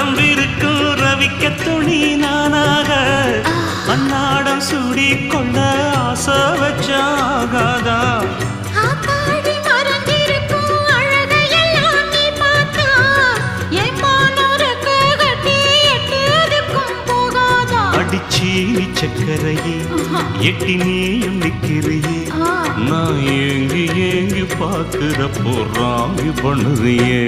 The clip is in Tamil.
ராசாத்தி உடம்பிருக்கும் ரவிக்க துணி நானாக. அன்னாடம் சூடி கொள்ள ஆசை வச்சாகாதா. அடிச்சி சக்கரையே எட்டி நீயும் நிக்கிறியே. நான் ஏங்கி ஏங்கி பார்க்கிறப்போ ராங்கி பண்ணுறியே.